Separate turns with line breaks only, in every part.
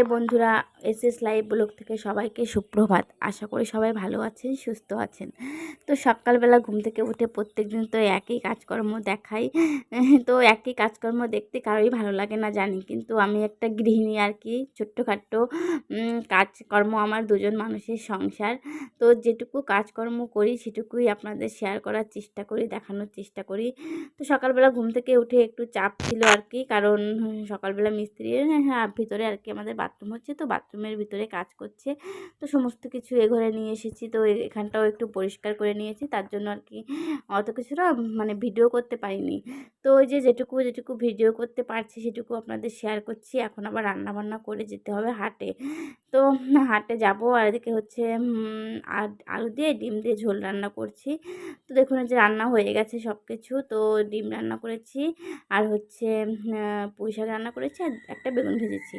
High বন্ধুরা S S live blog থেকে সবাইকে সুপ্রভাত। আশা করি সবাই ভালো আছেন, সুস্থ আছেন। তো সকালবেলা ঘুম থেকে উঠে প্রত্যেক দিন তো একই কাজকর্ম দেখাই। তো একই কাজকর্ম দেখতে কারোই ভালো লাগে না জানি, কিন্তু আমি একটা গৃহিণী আর কি, ছোট্টখাট্ট কাজকর্ম আমার দুজন মানুষের সংসার। তো যেটুকু কাজকর্ম করি সেটুকুই আপনাদের শেয়ার করার চেষ্টা করি, দেখানোর চেষ্টা করি। তো সকালবেলা ঘুম থেকে উঠে একটু চাপ ছিল আর কি, কারণ সকালবেলা মিস্ত্রি হ্যাঁ ভিতরে আর কি আমাদের বাথরুম হচ্ছে, তো বাথরুমের ভিতরে কাজ করছে। তো সমস্ত কিছু এ ঘরে নিয়ে এসেছি, তো এখানটাও একটু পরিষ্কার করে নিয়েছি, তার জন্য আর কি অত কিছুটা মানে ভিডিও করতে পারিনি। তো ওই যে যেটুকু যেটুকু ভিডিও করতে পারছি, সেটুকু আপনাদের শেয়ার করছি, এখন আবার রান্না বান্না করে যেতে হবে হাটে। তো হাটে যাব আর এদিকে হচ্ছে আলু দিয়ে ডিম দিয়ে ঝোল রান্না করছি। তো দেখুন যে রান্না হয়ে গেছে সব কিছু তো ডিম রান্না করেছি, আর হচ্ছে পুঁই শাক রান্না করেছি, আর একটা বেগুন ভেজেছি।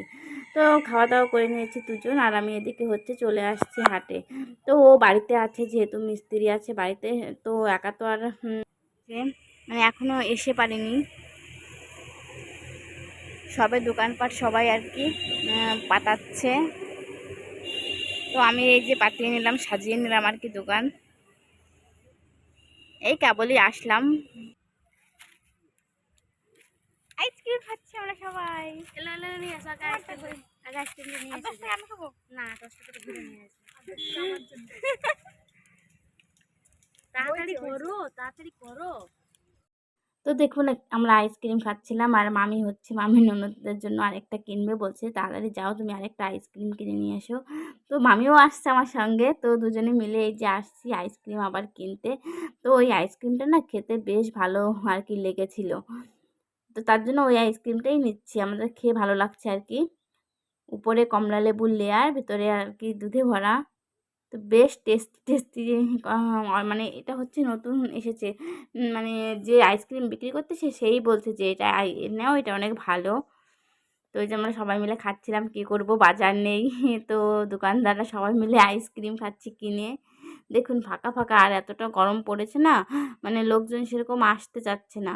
তো খাওয়া দাওয়া করে নিয়েছি দুজন আর আমি এদিকে হচ্ছে চলে আসছি হাটে। তো ও বাড়িতে আছে যেহেতু মিস্ত্রি আছে বাড়িতে তো একা তো আর যে মানে এখনও এসে পারিনি। সবে দোকানপাট সবাই আর কি পাতাচ্ছে। তো আমি এই যে পাতিয়ে নিলাম সাজিয়ে নিলাম আর কি দোকান। এই কেবলই আসলাম। আইসক্রিম খাচ্ছি আমরা সবাই।
এলো এলো নিয়ে আসো আগে আইসক্রিম আগে আইসক্রিম নিয়ে
দশ
এসো
আমি খাব?
না দশ করে ঘুরে নিয়ে আসো। তাড়াতাড়ি করো তাড়াতাড়ি করো।
তো দেখুন আমরা আইসক্রিম খাচ্ছিলাম আর মামি হচ্ছে মামির ননদদের জন্য আরেকটা কিনবে বলছে তাড়াতাড়ি যাও তুমি আরেকটা আইসক্রিম কিনে নিয়ে এসো তো মামিও আসছে আমার সঙ্গে তো দুজনে মিলে এই যে আসছি আইসক্রিম আবার কিনতে। তো ওই আইসক্রিমটা না খেতে বেশ ভালো আর কি লেগেছিল। তো তার জন্য ওই আইসক্রিমটাই নিচ্ছি আমাদের খেয়ে ভালো লাগছে আর কি। উপরে কমলা লেবুর লেয়ার ভিতরে আর কি দুধে ভরা। তো বেশ টেস্টি টেস্টি মানে এটা হচ্ছে নতুন এসেছে। মানে যে আইসক্রিম বিক্রি করতেছে সেই বলছে যে এটা নাও, এটা অনেক ভালো। তো ওই যে আমরা সবাই মিলে খাচ্ছিলাম, কী করব, বাজার নেই। তো দোকানদাররা সবাই মিলে আইসক্রিম খাচ্ছি কিনে। দেখুন, ফাঁকা ফাঁকা, আর এতটা গরম পড়েছে না মানে লোকজন সেরকম আসতে চাচ্ছে না।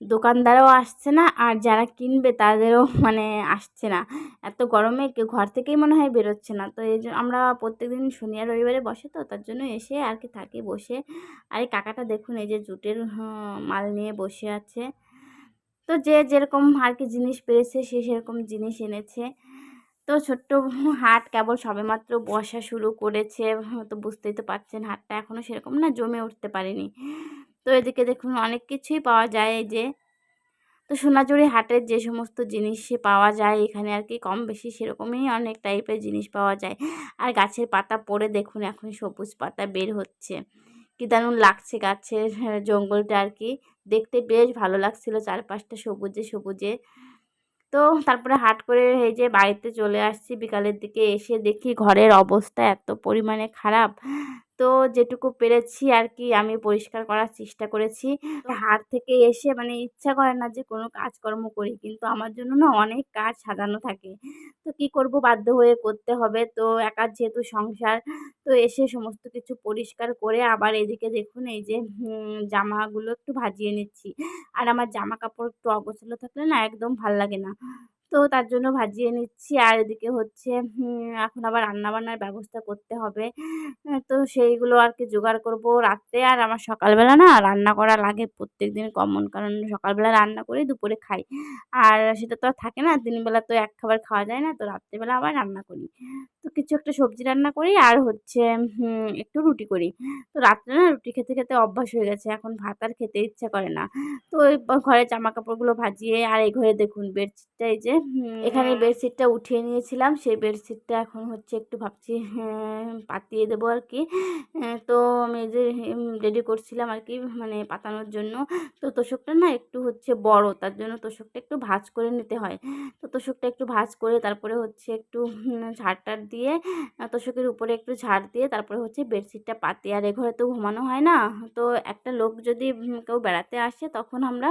দোকানদারও আসছে না, আর যারা কিনবে তাদেরও মানে আসছে না। এত গরমে ঘর থেকেই মনে হয় বেরোচ্ছে না। তো এই আমরা প্রত্যেকদিন শনি আর রবিবারে বসে তো, তার জন্য এসে আর কি থাকি, বসে। আর এই কাকাটা দেখুন, এই যে জুটের মাল নিয়ে বসে আছে। তো যে যেরকম আর কি জিনিস পেয়েছে, সে সেরকম জিনিস এনেছে। তো ছোট্ট হাট কেবল সবেমাত্র বসা শুরু করেছে। তো বুঝতেই তো পারছেন, হাটটা এখনও সেরকম না, জমে উঠতে পারেনি। তো এদিকে দেখুন অনেক কিছুই পাওয়া যায় এই যে। তো সোনাঝুরি হাটের যে সমস্ত জিনিস পাওয়া যায় এখানে আর কি কম বেশি সেরকমই অনেক টাইপের জিনিস পাওয়া যায়। আর গাছের পাতা পড়ে দেখুন এখন সবুজ পাতা বের হচ্ছে। কি দারুণ লাগছে গাছের জঙ্গলটা আর কি। দেখতে বেশ ভালো লাগছিল চারপাশটা সবুজে সবুজে। তো তারপরে হাট করে এই যে বাড়িতে চলে আসছি, বিকালের দিকে এসে দেখি ঘরের অবস্থা এত পরিমাণে খারাপ। তো যেটুকু পেরেছি আর কি আমি পরিষ্কার করার চেষ্টা করেছি। হাট থেকে এসে মানে ইচ্ছা করে না যে কোনো কাজকর্ম করি কিন্তু আমার জন্য না অনেক কাজ সাজানো থাকে। তো কি করব বাধ্য হয়ে করতে হবে। তো একার যেহেতু সংসার তো এসে সমস্ত কিছু পরিষ্কার করে আবার এদিকে দেখুন এই যে জামাগুলো একটু ভাজিয়ে নিচ্ছি। আর আমার জামা কাপড় একটু অগোছালো থাকলে না একদম ভালো লাগে না। তো তার জন্য ভাজিয়ে নিচ্ছি। আর এদিকে হচ্ছে এখন আবার রান্নাবান্নার ব্যবস্থা করতে হবে। তো সেইগুলো আর কি জোগাড় করব রাত্রে। আর আমার সকালবেলা না রান্না করা লাগে প্রত্যেক দিন কমন, কারণ সকালবেলা রান্না করি, দুপুরে খাই। আর সেটা তো আর থাকে না, দিনবেলা তো এক খাবার খাওয়া যায় না, তো রাত্রেবেলা আবার রান্না করি। তো কিছু একটা সবজি রান্না করি, আর হচ্ছে একটু রুটি করি। তো রাত্রে না রুটি খেতে খেতে অভ্যাস হয়ে গেছে, এখন ভাত আর খেতে ইচ্ছা করে না। তো ওই ঘরে জামা কাপড়গুলো ভাজিয়ে, আর এই ঘরে দেখুন, বেডশিটটা এই যে এখানে বেডশিটটা উঠিয়ে নিয়েছিলাম সেই বেডশিটটা এখন হচ্ছে একটু ভাবছি হ্যাঁ, পাতিয়ে দেবো আর কি। হ্যাঁ, তো আমি যে রেডি করছিলাম আর কি মানে পাতানোর জন্য। তো তোষকটা না একটু হচ্ছে বড় তার জন্য তোষকটা একটু ভাজ করে নিতে হয়। তো তোষকটা একটু ভাজ করে তারপরে হচ্ছে একটু ঝাড় টাড় দিয়ে তোষকের উপরে একটু ঝাড় দিয়ে তারপরে হচ্ছে বেডশিটটা পাতি। আর এ ঘরে তো ঘুমানো হয় না তো একটা লোক যদি কেউ বেড়াতে আসে তখন আমরা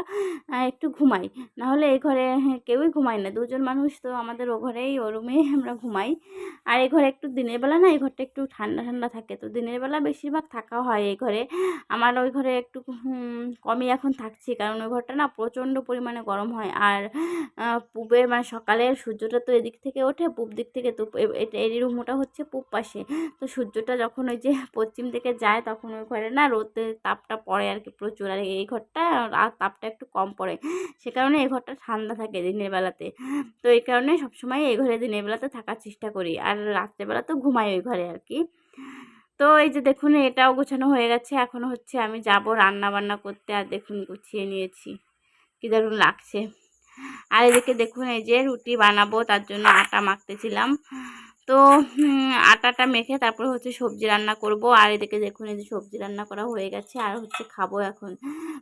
একটু ঘুমাই। নাহলে এই ঘরে হ্যাঁ, কেউই ঘুমায় না। দুজন মানুষ তো আমাদের ও ঘরেই, ও রুমেই আমরা ঘুমাই। আর এই ঘরে একটু দিনের বেলা না এই ঘরটা একটু ঠান্ডা ঠান্ডা থাকে। তো দিনের বেলা বেশিরভাগ থাকা হয় এই ঘরে। আমার ওই ঘরে একটু কমই এখন থাকছি। কারণ ওই ঘরটা না প্রচণ্ড পরিমাণে গরম হয়। আর পূবের মানে সকালের সূর্যটা তো এদিক থেকে ওঠে, পূব দিক থেকে তো এই রুমটা হচ্ছে পূব পাশে। তো সূর্যটা যখন ওই যে পশ্চিম দিকে যায়, তখন ওই ঘরে না রোদে তাপটা পড়ে আর কি প্রচুর। আর এই ঘরটা, আর তাপটা একটু কম পড়ে। সে কারণে এই ঘরটা ঠান্ডা থাকে দিনের বেলাতে। তো এই কারণে সবসময় এই ঘরে দিনের বেলাতে থাকার চেষ্টা করি। আর রাত্রেবেলা তো ঘুমাই ওই ঘরে আর কি। তো এই যে দেখুন, এটাও গোছানো হয়ে গেছে। এখন হচ্ছে আমি যাব রান্না বান্না করতে। আর দেখুন, গুছিয়ে নিয়েছি। কি দারুণ লাগছে। আর এদিকে দেখুন, এই যে রুটি বানাবো, তার জন্য আটা মাখতেছিলাম। তো আটাটা মেখে তারপর হচ্ছে সবজি রান্না করব। আর এদিকে দেখুন, এই যে সবজি রান্না করা হয়ে গেছে, আর হচ্ছে খাব এখন।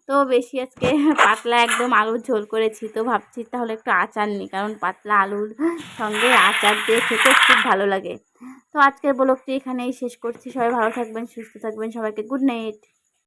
তো বেশি আজকে পাতলা একদম আলুর ঝোল করেছি, তো ভাবছি তাহলে একটু আচার নিই, কারণ পাতলা আলুর সঙ্গে আচার দিয়ে খেতে খুব ভালো লাগে। তো আজকের ব্লগটি এখানেই শেষ করছি। সবাই ভালো থাকবেন, সুস্থ থাকবেন, সবাইকে গুড নাইট।